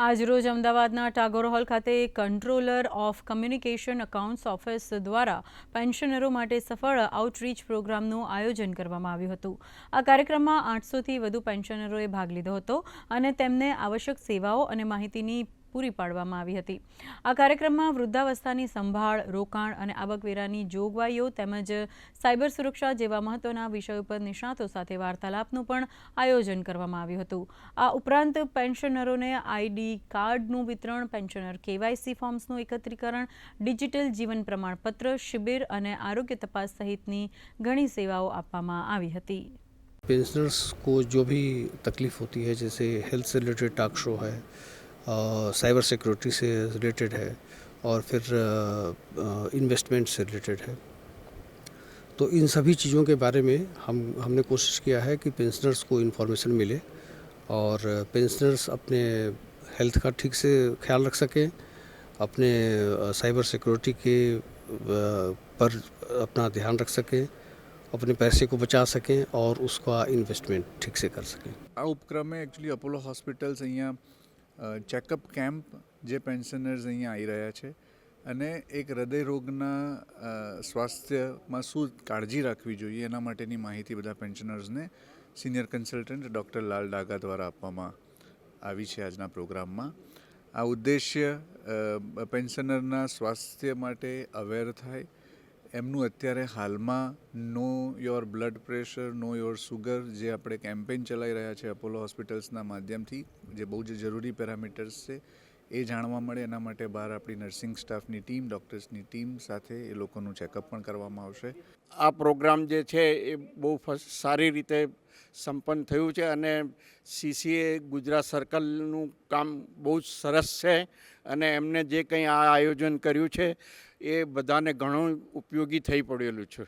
આજરોજ અમદાવાદના ટાગોર હોલ ખાતે controller of communication accounts office દ્વારા પેન્શનરો માટે સફળ આઉટરીચ પ્રોગ્રામનું આયોજન કરવામાં આવ્યું હતું. આ કાર્યક્રમમાં આઠસોથી વધુ પેન્શનરોએ ભાગ લીધો હતો અને તેમને આવશ્યક સેવાઓ અને માહિતીની પૂરી પાડવામાં આવી હતી આ કાર્યક્રમમાં વૃદ્ધાવસ્થાની સંભાળ રોકાણ અને આવકવેરાની જોગવાઈઓ તેમજ સાયબર સુરક્ષા જેવા મહત્વના વિષયો પર નિષ્ણાતો સાથે વાર્તાલાપનું પણ આયોજન કરવામાં આવ્યું હતું આ ઉપરાંત પેન્શનરોને આઈડી કાર્ડનું વિતરણ પેન્શનર કેવાયસી ફોર્મ્સનું એકત્રીકરણ ડિજિટલ જીવન પ્રમાણપત્ર શિબિર અને આરોગ્ય તપાસ સહિતની ઘણી સેવાઓ આપવામાં આવી હતી पेंशनर्स को जो भी तकलीफ़ होती है जैसे हेल्थ से रिलेटेड टाक शो है साइबर सिक्योरिटी से रिलेटेड है और फिर इन्वेस्टमेंट से रिलेटेड है। तो इन सभी चीज़ों के बारे में हम, हमने कोशिश किया है कि पेंशनर्स को इन्फॉर्मेशन मिले और पेंशनर्स अपने हेल्थ का ठीक से ख्याल रख सकें, अपने साइबर सिक्योरिटी के पर अपना ध्यान रख सकें, अपने पैसे को बचा सकें और उसका इन्वेस्टमेंट ठीक से कर सकें। उपक्रम में एक्चुअली अपोलो हॉस्पिटल्स यहाँ ચેકઅપ કેમ્પ જે પેન્શનર્સ અહીંયા આવી રહ્યા છે અને એક હૃદયરોગના સ્વાસ્થ્યમાં શું કાળજી રાખવી જોઈએ એના માટેની માહિતી બધા પેન્શનર્સને senior consultant doctor Lal Daga દ્વારા આપવામાં આવી છે આજના પ્રોગ્રામમાં. આ ઉદ્દેશ્ય પેન્શનરના સ્વાસ્થ્ય માટે અવેર થાય એમનું અત્યારે હાલમાં know your blood pressure, know your sugar જે આપણે કેમ્પેઇન ચલાવી રહ્યા છે અપોલો હોસ્પિટલ્સના માધ્યમથી, જે બહુ જ જરૂરી પેરામીટર્સ છે, એ જાણવા મળે. એના માટે બહાર આપણી નર્સિંગ સ્ટાફની ટીમ, ડૉક્ટર્સની ટીમ સાથે એ લોકોનું ચેકઅપ પણ કરવામાં આવશે. આ પ્રોગ્રામ જે છે એ બહુ સારી રીતે સંપન્ન થયું છે અને સીસીએ ગુજરાત સર્કલનું કામ બહુ જ સરસ છે અને એમને જે કંઈ આ આયોજન કર્યું છે એ બધાને ઘણું ઉપયોગી થઈ પડેલું છે.